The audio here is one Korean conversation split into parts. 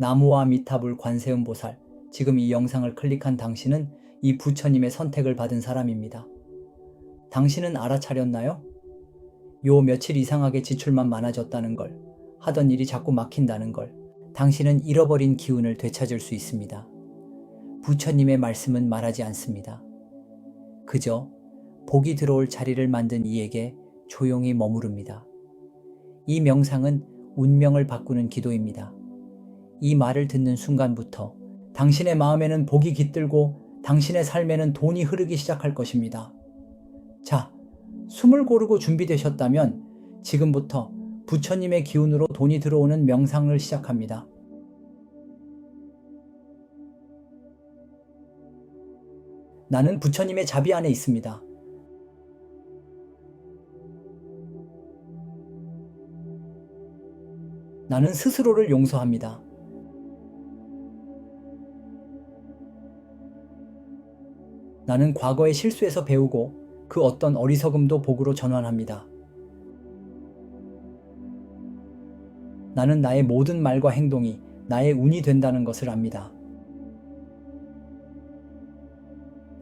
나무와 미타불 관세음 보살, 지금 이 영상을 클릭한 당신은 이 부처님의 선택을 받은 사람입니다. 당신은 알아차렸나요? 요 며칠 이상하게 지출만 많아졌다는 걸, 하던 일이 자꾸 막힌다는 걸, 당신은 잃어버린 기운을 되찾을 수 있습니다. 부처님의 말씀은 말하지 않습니다. 그저 복이 들어올 자리를 만든 이에게 조용히 머무릅니다. 이 명상은 운명을 바꾸는 기도입니다. 이 말을 듣는 순간부터 당신의 마음에는 복이 깃들고 당신의 삶에는 돈이 흐르기 시작할 것입니다. 자, 숨을 고르고 준비되셨다면 지금부터 부처님의 기운으로 돈이 들어오는 명상을 시작합니다. 나는 부처님의 자비 안에 있습니다. 나는 스스로를 용서합니다. 나는 과거의 실수에서 배우고 그 어떤 어리석음도 복으로 전환합니다. 나는 나의 모든 말과 행동이 나의 운이 된다는 것을 압니다.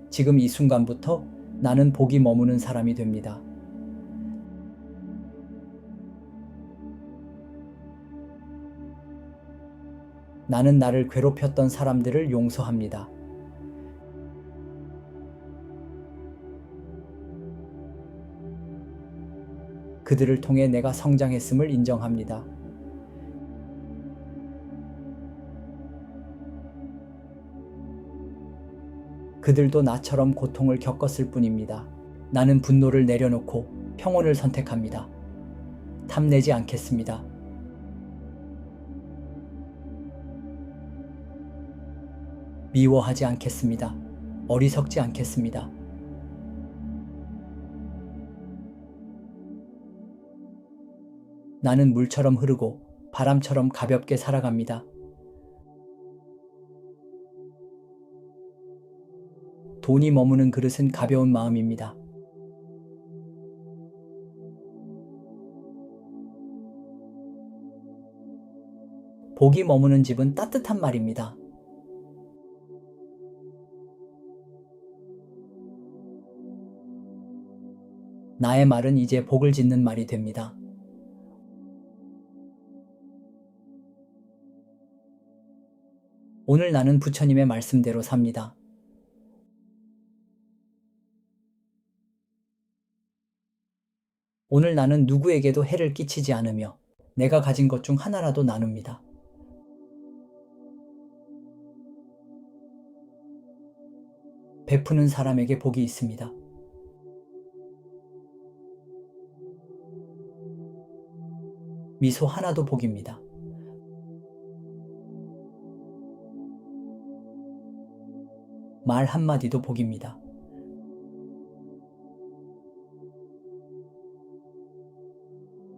지금 이 순간부터 나는 복이 머무는 사람이 됩니다. 나는 나를 괴롭혔던 사람들을 용서합니다. 그들을 통해 내가 성장했음을 인정합니다. 그들도 나처럼 고통을 겪었을 뿐입니다. 나는 분노를 내려놓고 평온을 선택합니다. 탐내지 않겠습니다. 미워하지 않겠습니다. 어리석지 않겠습니다. 나는 물처럼 흐르고 바람처럼 가볍게 살아갑니다. 돈이 머무는 그릇은 가벼운 마음입니다. 복이 머무는 집은 따뜻한 말입니다. 나의 말은 이제 복을 짓는 말이 됩니다. 오늘 나는 부처님의 말씀대로 삽니다. 오늘 나는 누구에게도 해를 끼치지 않으며 내가 가진 것 중 하나라도 나눕니다. 베푸는 사람에게 복이 있습니다. 미소 하나도 복입니다. 말 한마디도 복입니다.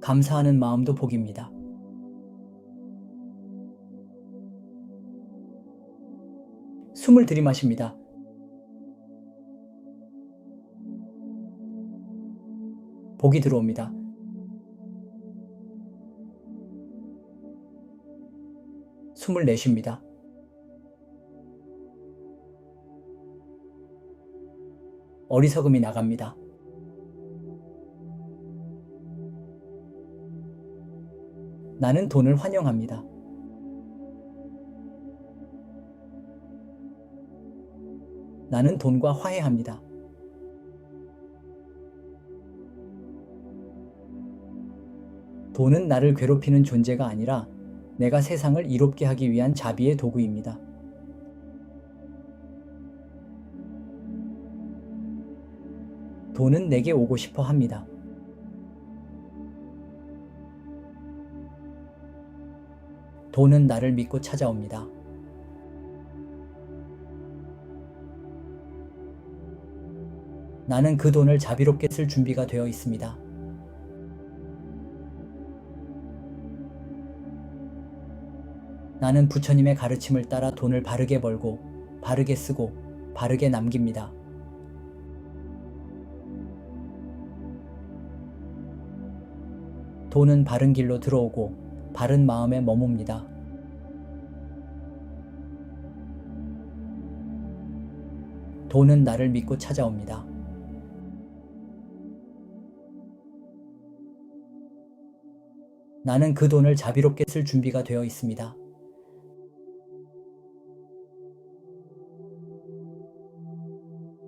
감사하는 마음도 복입니다. 숨을 들이마십니다. 복이 들어옵니다. 숨을 내쉽니다. 어리석음이 나갑니다. 나는 돈을 환영합니다. 나는 돈과 화해합니다. 돈은 나를 괴롭히는 존재가 아니라 내가 세상을 이롭게 하기 위한 자비의 도구입니다. 돈은 내게 오고 싶어 합니다. 돈은 나를 믿고 찾아옵니다. 나는 그 돈을 자비롭게 쓸 준비가 되어 있습니다. 나는 부처님의 가르침을 따라 돈을 바르게 벌고, 바르게 쓰고, 바르게 남깁니다. 돈은 바른 길로 들어오고 바른 마음에 머뭅니다. 돈은 나를 믿고 찾아옵니다. 나는 그 돈을 자비롭게 쓸 준비가 되어 있습니다.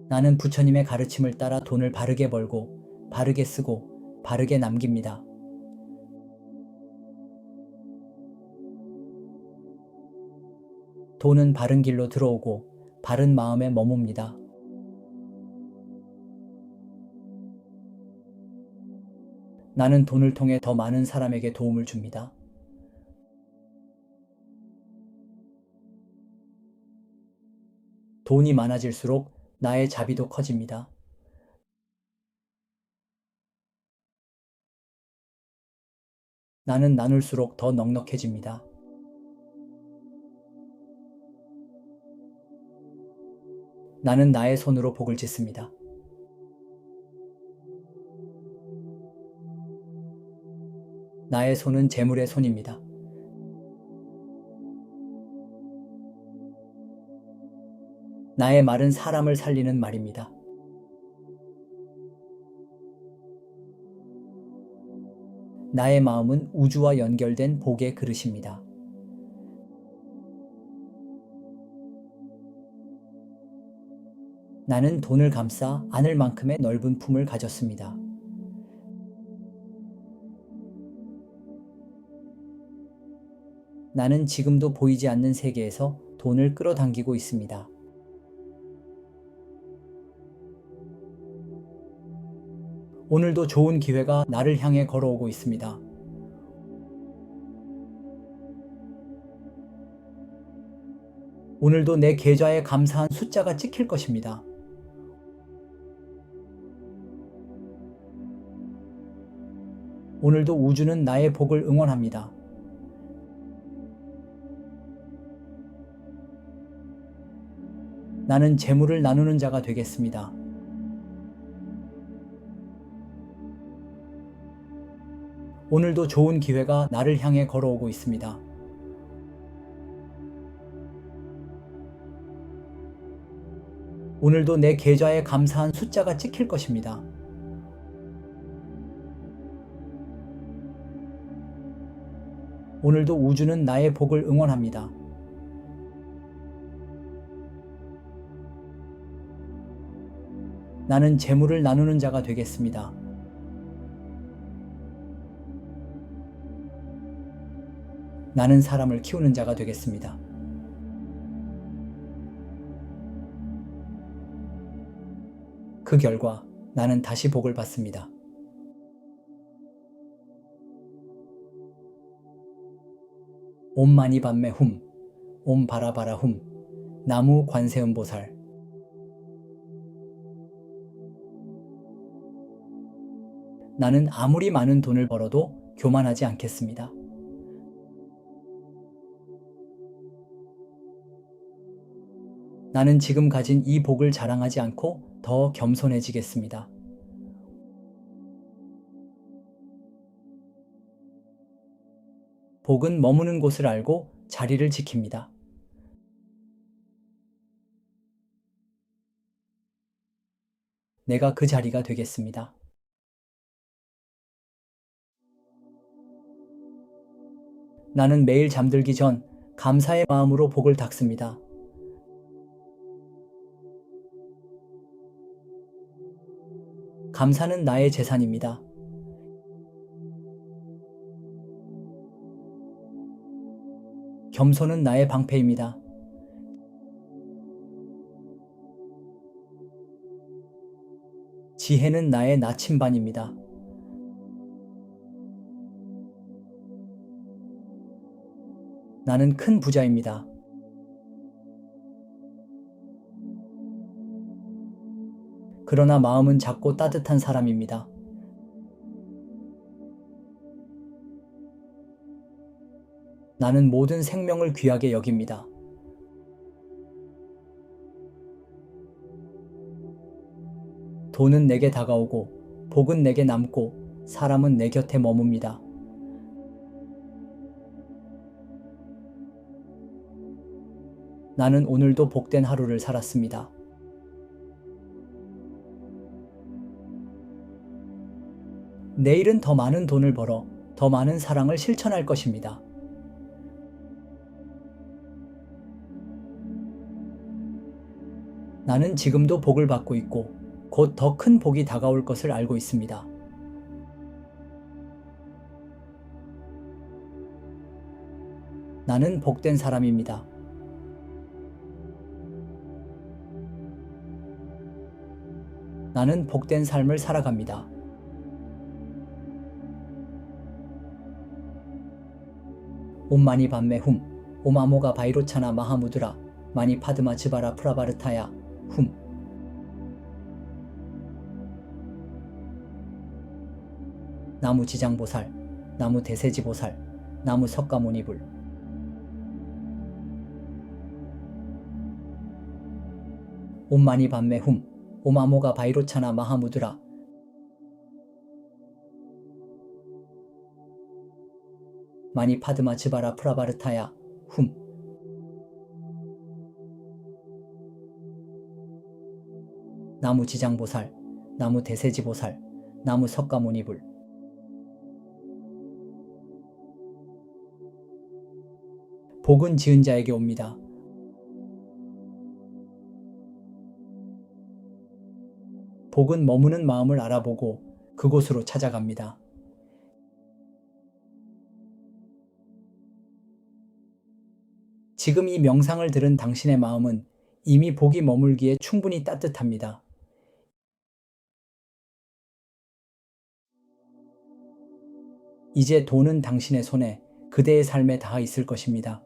나는 부처님의 가르침을 따라 돈을 바르게 벌고, 바르게 쓰고, 바르게 남깁니다. 돈은 바른 길로 들어오고, 바른 마음에 머뭅니다. 나는 돈을 통해 더 많은 사람에게 도움을 줍니다. 돈이 많아질수록 나의 자비도 커집니다. 나는 나눌수록 더 넉넉해집니다. 나는 나의 손으로 복을 짓습니다. 나의 손은 재물의 손입니다. 나의 말은 사람을 살리는 말입니다. 나의 마음은 우주와 연결된 복의 그릇입니다. 나는 돈을 감싸 안을 만큼의 넓은 품을 가졌습니다. 나는 지금도 보이지 않는 세계에서 돈을 끌어당기고 있습니다. 오늘도 좋은 기회가 나를 향해 걸어오고 있습니다. 오늘도 내 계좌에 감사한 숫자가 찍힐 것입니다. 오늘도 우주는 나의 복을 응원합니다. 나는 재물을 나누는 자가 되겠습니다. 오늘도 좋은 기회가 나를 향해 걸어오고 있습니다. 오늘도 내 계좌에 감사한 숫자가 찍힐 것입니다. 오늘도 우주는 나의 복을 응원합니다. 나는 재물을 나누는 자가 되겠습니다. 나는 사람을 키우는 자가 되겠습니다. 그 결과 나는 다시 복을 받습니다. 옴 마니 밤매 훔, 옴 바라바라 훔, 나무 관세음보살. 나는 아무리 많은 돈을 벌어도 교만하지 않겠습니다. 나는 지금 가진 이 복을 자랑하지 않고 더 겸손해지겠습니다. 복은 머무는 곳을 알고 자리를 지킵니다. 내가 그 자리가 되겠습니다. 나는 매일 잠들기 전 감사의 마음으로 복을 닦습니다. 감사는 나의 재산입니다. 겸손은 나의 방패입니다. 지혜는 나의 나침반입니다. 나는 큰 부자입니다. 그러나 마음은 작고 따뜻한 사람입니다. 나는 모든 생명을 귀하게 여깁니다. 돈은 내게 다가오고, 복은 내게 남고, 사람은 내 곁에 머뭅니다. 나는 오늘도 복된 하루를 살았습니다. 내일은 더 많은 돈을 벌어 더 많은 사랑을 실천할 것입니다. 나는 지금도 복을 받고 있고 곧 더 큰 복이 다가올 것을 알고 있습니다. 나는 복된 사람입니다. 나는 복된 삶을 살아갑니다. 옴마니 밤메 훔 오마모가 바이로차나 마하무드라 마니 파드마 지바라 프라바르타야 훔 나무 지장보살 나무 대세지보살 나무 석가모니불. 옴마니 밤메 훔 오마모가 바이로차나 마하무드라. 마니 파드마 지바라 프라바르타야 훔 나무 지장보살 나무 대세지보살 나무 석가모니불 복은 지은 자에게 옵니다. 복은 머무는 마음을 알아보고 그곳으로 찾아갑니다. 지금 이 명상을 들은 당신의 마음은 이미 복이 머물기에 충분히 따뜻합니다. 이제 돈은 당신의 손에 그대의 삶에 닿아 있을 것입니다.